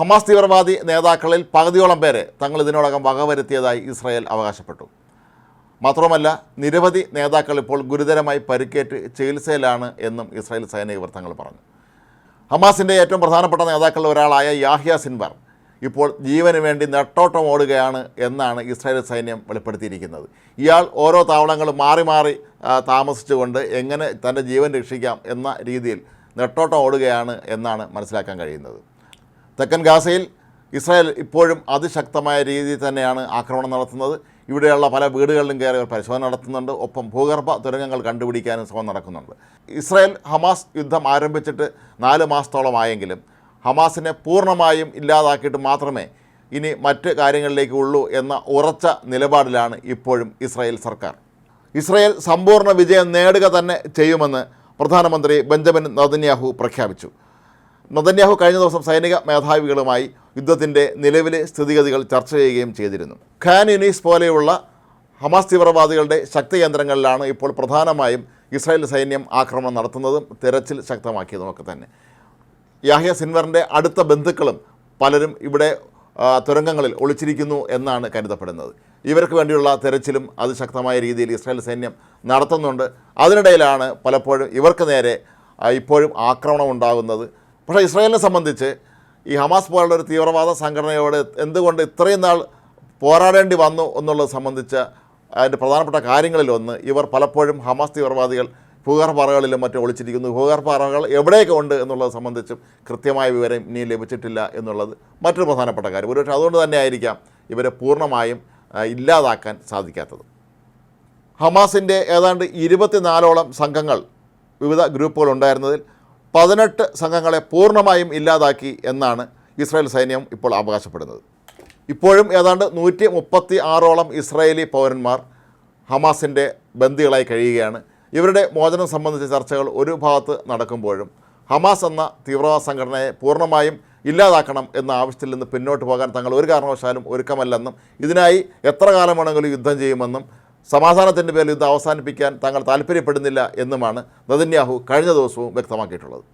Hamas തീവ്രവാദി നേതാക്കളിൽ പകുതിയോളം പേരെ തങ്ങൾ ഇതിനോടകം വകവരുത്തിയതായി ഇസ്രായേൽ അവകാശപ്പെട്ടു. മാത്രമല്ല നിരവധി നേതാക്കൾ ഇപ്പോൾ ഗുരുതരമായി പരിക്കേറ്റ് ചികിത്സയിലാണ് എന്നും ഇസ്രായേൽ സൈനിക വൃത്തങ്ങൾ പറഞ്ഞു. ഹമാസിന്റെ ഏറ്റവും പ്രധാനപ്പെട്ട നേതാക്കളിൽ ഒരാളായ യാഹ്യ സിൻവർ ഇപ്പോൾ ജീവന് വേണ്ടി നെട്ടോട്ടം ഓടുകയാണ് എന്നാണ് ഇസ്രായേൽ സൈന്യം വെളിപ്പെടുത്തിയിരിക്കുന്നത്. ഇയാൾ ഓരോ താവളങ്ങളും മാറി മാറി താമസിച്ചുകൊണ്ട് എങ്ങനെ തന്റെ ജീവൻ രക്ഷിക്കാം എന്ന രീതിയിൽ നെട്ടോട്ടം ഓടുകയാണ് എന്നാണ് മനസ്സിലാക്കാൻ കഴിയുന്നത്. തെക്കൻ ഗാസയിൽ ഇസ്രായേൽ ഇപ്പോഴും അതിശക്തമായ രീതിയിൽ തന്നെയാണ് ആക്രമണം നടത്തുന്നത്. ഇവിടെയുള്ള പല വീടുകളിലും കയറി അവർ പരിശോധന നടത്തുന്നുണ്ട്. ഒപ്പം ഭൂഗർഭ തുരങ്കങ്ങൾ കണ്ടുപിടിക്കാനും ശ്രമം നടക്കുന്നുണ്ട്. ഇസ്രായേൽ ഹമാസ് യുദ്ധം ആരംഭിച്ചിട്ട് നാല് മാസത്തോളമായെങ്കിലും ഹമാസിനെ പൂർണമായും ഇല്ലാതാക്കിയിട്ട് മാത്രമേ ഇനി മറ്റ് കാര്യങ്ങളിലേക്ക് ഉള്ളൂ എന്ന ഉറച്ച നിലപാടിലാണ് ഇപ്പോഴും ഇസ്രായേൽ സർക്കാർ. ഇസ്രായേൽ സമ്പൂർണ വിജയം നേടുക തന്നെ ചെയ്യുമെന്ന് പ്രധാനമന്ത്രി ബെഞ്ചമിൻ നദന്യാഹു പ്രഖ്യാപിച്ചു. നദന്യാഹു കഴിഞ്ഞ ദിവസം സൈനിക മേധാവികളുമായി യുദ്ധത്തിന്റെ നിലവിലെ സ്ഥിതിഗതികൾ ചർച്ച ചെയ്യുകയും ചെയ്തിരുന്നു. ഖാൻ യുനീസ് പോലെയുള്ള ഹമാസ് തീവ്രവാദികളുടെ ശക്തി കേന്ദ്രങ്ങളിലാണ് ഇപ്പോൾ പ്രധാനമായും ഇസ്രായേൽ സൈന്യം ആക്രമണം നടത്തുന്നതും തിരച്ചിൽ ശക്തമാക്കിയതുമൊക്കെ തന്നെ. യാഹ്യ സിൻവറിന്റെ അടുത്ത ബന്ധുക്കളും പലരും ഇവിടെ തുരങ്കങ്ങളിൽ ഒളിച്ചിരിക്കുന്നു എന്നാണ് കരുതപ്പെടുന്നത്. ഇവർക്ക് വേണ്ടിയുള്ള തെരച്ചിലും അതിശക്തമായ രീതിയിൽ ഇസ്രായേൽ സൈന്യം നടത്തുന്നുണ്ട്. അതിനിടയിലാണ് പലപ്പോഴും ഇവർക്ക് നേരെ ഇപ്പോഴും ആക്രമണം ഉണ്ടാകുന്നത് പക്ഷേ ഇസ്രായേലിനെ സംബന്ധിച്ച് ഈ ഹമാസ് പോലുള്ള ഒരു തീവ്രവാദ സംഘടനയോട് എന്തുകൊണ്ട് ഇത്രയും നാൾ പോരാടേണ്ടി വന്നു എന്നുള്ളത് സംബന്ധിച്ച അതിന്റെ പ്രധാനപ്പെട്ട കാര്യങ്ങളിലൊന്ന് ഇവർ പലപ്പോഴും ഹമാസ് തീവ്രവാദികൾ ഭൂഗർഭറകളിലും മറ്റും ഒളിച്ചിരിക്കുന്നു. ഭൂഗർഭറകൾ എവിടെയൊക്കെ ഉണ്ട് എന്നുള്ളത് സംബന്ധിച്ചും കൃത്യമായ വിവരം ഇനിയും ലഭിച്ചിട്ടില്ല എന്നുള്ളത് മറ്റൊരു പ്രധാനപ്പെട്ട കാര്യം. ഒരുപക്ഷെ അതുകൊണ്ട് തന്നെ ആയിരിക്കാം ഇവരെ പൂർണമായും ഇല്ലാതാക്കാൻ സാധിക്കാത്തത്. ഹമാസിന്റെ ഏതാണ്ട് ഇരുപത്തിനാലോളം സംഘങ്ങൾ വിവിധ ഗ്രൂപ്പുകൾ ഉണ്ടായിരുന്നതിൽ പതിനെട്ട് സംഘങ്ങളെ പൂർണമായും ഇല്ലാതാക്കി എന്നാണ് ഇസ്രായേൽ സൈന്യം ഇപ്പോൾ അവകാശപ്പെടുന്നത്. ഇപ്പോഴും ഏതാണ്ട് നൂറ്റി മുപ്പത്തി ആറോളം ഇസ്രായേലി പൗരന്മാർ ഹമാസിന്റെ ബന്ദികളായി കഴിയുകയാണ്. ഇവരുടെ മോചനം സംബന്ധിച്ച ചർച്ചകൾ ഒരു ഭാഗത്ത് നടക്കുമ്പോഴും ഹമാസ് എന്ന തീവ്രവാദ സംഘടനയെ പൂർണമായും ഇല്ലാതാക്കണം എന്ന ആവശ്യത്തിൽ നിന്ന് പിന്നോട്ട് പോകാൻ തങ്ങൾ ഒരു കാരണവശാലും ഒരുക്കമല്ലെന്നും ഇതിനായി എത്ര കാലം വേണമെങ്കിലും യുദ്ധം ചെയ്യുമെന്നും സമാധാനത്തിന്റെ പേരിൽ യുദ്ധം അവസാനിപ്പിക്കാൻ താങ്കൾ താല്പര്യപ്പെടുന്നില്ല എന്നുമാണ് നദന്യാഹു കഴിഞ്ഞ ദിവസവും വ്യക്തമാക്കിയിട്ടുള്ളത്.